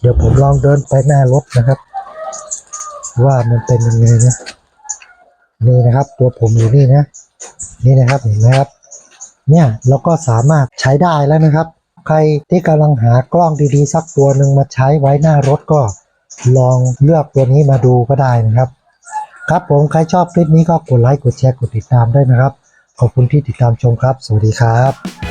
เดี๋ยวผมลองเดินไปหน้ารถนะครับ ว่ามันเป็นยังไงนะนี่นะครับ ตัวผมอยู่นี่นะ นี่นะครับเห็นไหมครับ เนี่ยเราก็สามารถใช้ได้แล้วนะครับ ใครที่กำลังหากล้องดีๆ สักตัวหนึ่งมาใช้ไว้หน้ารถก็ลองเลือกตัวนี้มาดูก็ได้นะครับ ครับผมใครชอบคลิปนี้ก็กดไลค์กดแชร์กดติดตามได้นะครับ ขอบคุณที่ติดตามชมครับ สวัสดีครับ